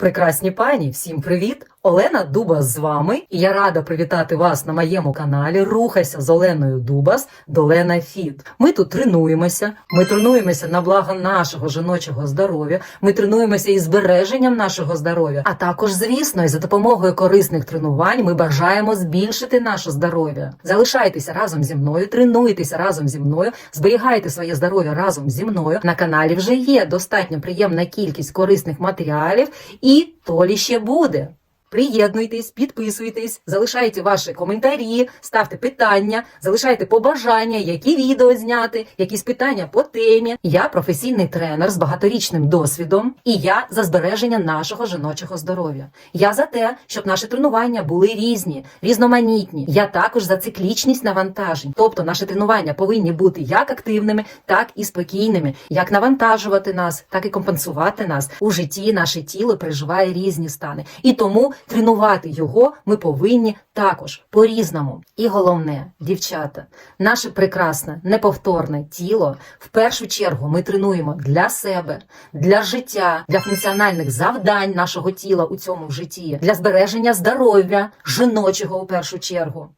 Прекрасні пані, всім привіт! Олена Дубас з вами, і я рада привітати вас на моєму каналі Рухайся з Оленою Дубас до Лена Фіт. Ми тут тренуємося, ми тренуємося на благо нашого жіночого здоров'я. Ми тренуємося із збереженням нашого здоров'я. А також, звісно, і за допомогою корисних тренувань ми бажаємо збільшити наше здоров'я. Залишайтеся разом зі мною, тренуйтеся разом зі мною, зберігайте своє здоров'я разом зі мною. На каналі вже є достатньо приємна кількість корисних матеріалів, і толі ще буде. Приєднуйтесь, підписуйтесь, залишайте ваші коментарі, ставте питання, залишайте побажання, які відео зняти, якісь питання по темі. Я професійний тренер з багаторічним досвідом, і я за збереження нашого жіночого здоров'я. Я за те, щоб наші тренування були різні, різноманітні. Я також за циклічність навантажень. Тобто наші тренування повинні бути як активними, так і спокійними, як навантажувати нас, так і компенсувати нас у житті. Наше тіло переживає різні стани, і тому тренувати його ми повинні також по-різному. І головне, дівчата, наше прекрасне, неповторне тіло в першу чергу ми тренуємо для себе, для життя, для функціональних завдань нашого тіла у цьому житті, для збереження здоров'я жіночого у першу чергу.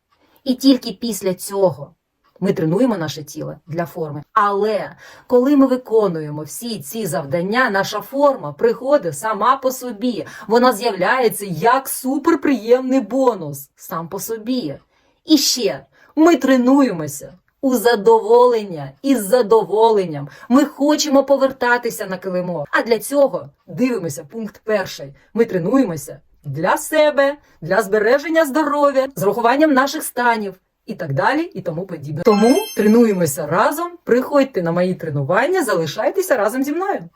І тільки після цього ми тренуємо наше тіло для форми. Але коли ми виконуємо всі ці завдання, наша форма приходить сама по собі. Вона з'являється як суперприємний бонус сам по собі. І ще ми тренуємося. У задоволення і з задоволенням ми хочемо повертатися на килимок. А для цього дивимося пункт перший. Ми тренуємося для себе, для збереження здоров'я, з рахуванням наших станів і так далі, і тому подібне. Тому тренуємося разом. Приходьте на мої тренування, залишайтеся разом зі мною.